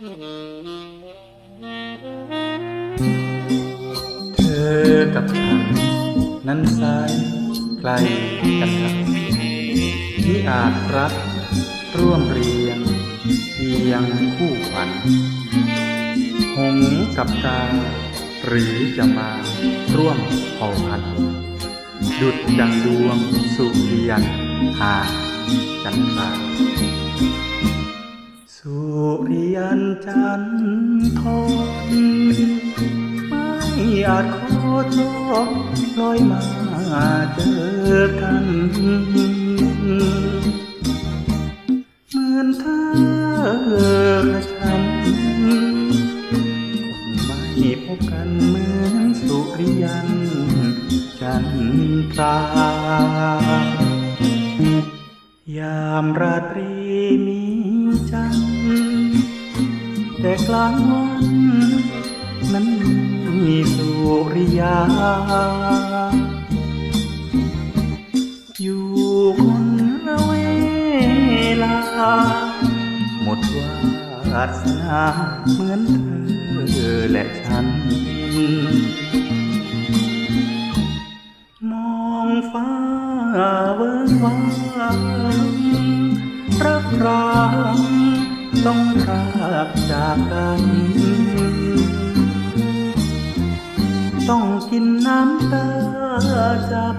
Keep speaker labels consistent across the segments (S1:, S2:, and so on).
S1: เธอกับฉันนั้นสายไกลกันนักที่อาจรักร่วมเรียงเพียงคู่ขวัญหงกับกาหรือจะมาร่วมเผ่าพันธุ์ดุดดังดวงสุริยันหาจันทรา สุริยันจันทรไม่อาจโคจรลอยมาเจอกันเหมือนเธอและฉันไม่พบกันเหมือนสุริยันจันทรายามราตรีมีจันทร์ แต่กลางวันนั้นมีสุริยา อยู่คนละเวลา หมดวาสนาเหมือนเธอและฉัน มองฟ้าเวิ้งว้างรักราง ต้องรักจากกัน ต้องกินน้ำตาจากกัน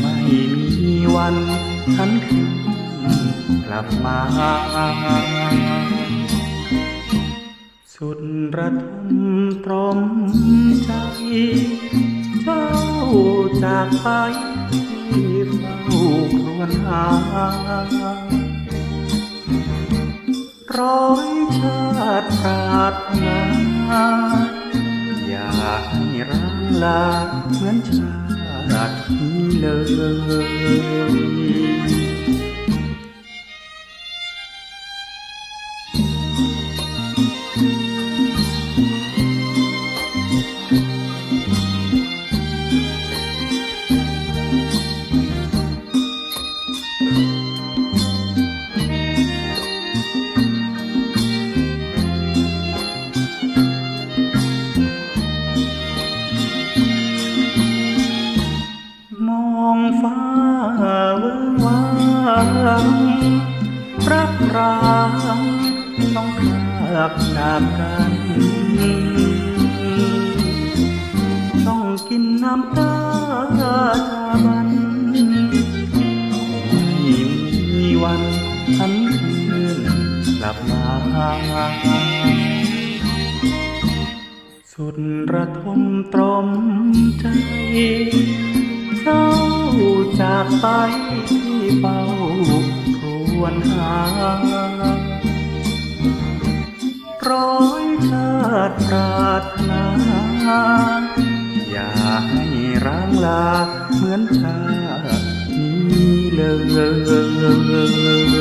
S1: ไม่มีวันฉันคืนกลับมา สุดระทมตรมใจ เจ้าจากไปที่เฝ้าครวญหา ร้อยชาติปรารถนาอยากให้ร่างลาเหมือนชาตินี้เลย รักรางต้องพรากจากกัน ต้องกินน้ำตาชาบันไม่มีวันฉันคืนกลับมาสุดระทมตรมใจเจ้าจากไปที่เฝ้า วนหา ร้อยชาติปรารถนาอย่าให้ร้างลาเหมือนชาตินี้เลย